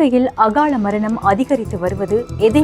இலங்கையில் அகால மரணம் அதிகரித்து வருவது எதை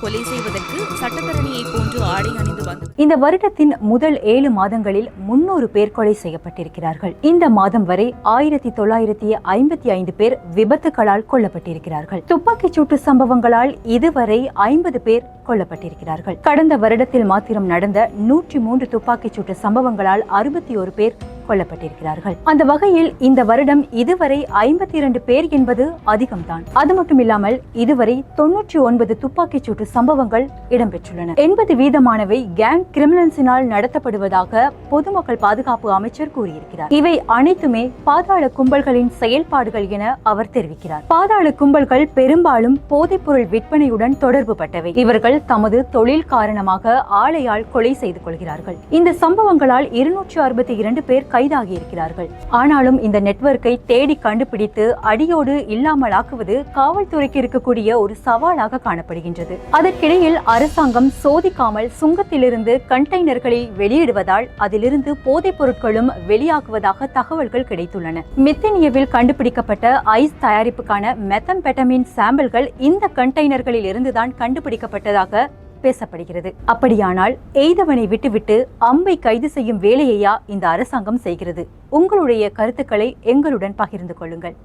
கொலை செய்வதற்கு சட்டத்தரணியை போன்று ஆடை அணிந்து வந்து இந்த வருடத்தின் முதல் ஏழு மாதங்களில் முன்னூறு பேர் கொலை செய்யப்பட்டிருக்கிறார்கள். இந்த மாதம் வரை ஆயிரத்தி தொள்ளாயிரத்தி ஐம்பத்தி ஐந்து பேர் விபத்துகளால் கொல்லப்பட்டிருக்கிறார்கள். துப்பாக்கிச் சூட்டு சம்பவங்களால் இதுவரை ஐம்பது பேர் கொல்லப்பட்டிருக்கிறார்கள். கடந்த வருடத்தில் மாத்திரம் நடந்த நூற்றி மூன்று துப்பாக்கிச் சூட்டு சம்பவங்களால் அறுபத்தி ஒரு பேர் கொல்லப்பட்டிருக்கிறார்கள் அந்த வகையில் இந்த வருடம் இதுவரை ஐம்பத்தி இரண்டு பேர் என்பது அதிகம்தான். அது மட்டும் இல்லாமல் இதுவரை தொன்னூற்றி ஒன்பது துப்பாக்கிச் சூட்டு சம்பவங்கள் இடம்பெற்றுள்ளன. எண்பது வீதமானவை கேங் கிரிமினல்ஸினால் நடத்தப்படுவதாக பொதுமக்கள் பாதுகாப்பு அமைச்சர் கூறியிருக்கிறார். இவை அனைத்துமே பாதாள கும்பல்களின் செயல்பாடுகள் என அவர் தெரிவிக்கிறார். பாதாள கும்பல்கள் பெரும்பாலும் போதைப்பொருள் விற்பனையுடன் தொடர்பு பட்டவை இவர்கள் தமது தொழில் காரணமாக ஆலையால் கொலை செய்து கொள்கிறார்கள். இந்த சம்பவங்களால் இருநூற்றி அறுபத்தி இரண்டு பேர் கைதாகி இருக்கிறார்கள் ஆனாலும் இந்த நெட்வொர்க்கை தேடி கண்டுபிடித்து அடியோடு இல்லாமலாக்குவது காவல்துறைக்கு இருக்கக்கூடிய ஒரு சவாலாக காணப்படுகின்றது. அதற்கிடையில் அரசாங்கம் சோதிக்காமல் சுங்கத்திலிருந்து கண்டெய்னர்களை வெளியிடுவதால் அதிலிருந்து போதைப் பொருட்களும் வெளியாகுவதாக தகவல்கள் கிடைத்துள்ளன. மித்தனியவில் கண்டுபிடிக்கப்பட்ட ஐஸ் தயாரிப்புக்கான மெத்தம்பெட்டமின் சாம்பிள்கள் இந்த கண்டெய்னர்களில் இருந்துதான் கண்டுபிடிக்கப்பட்டதாக பேசப்படுகிறது. அப்படியானால் எய்தவனை விட்டுவிட்டு அம்பை கைது செய்யும் வேலையையா இந்த அரசாங்கம் செய்கிறது? உங்களுடைய கருத்துக்களை எங்களுடன் பகிர்ந்து கொள்ளுங்கள்.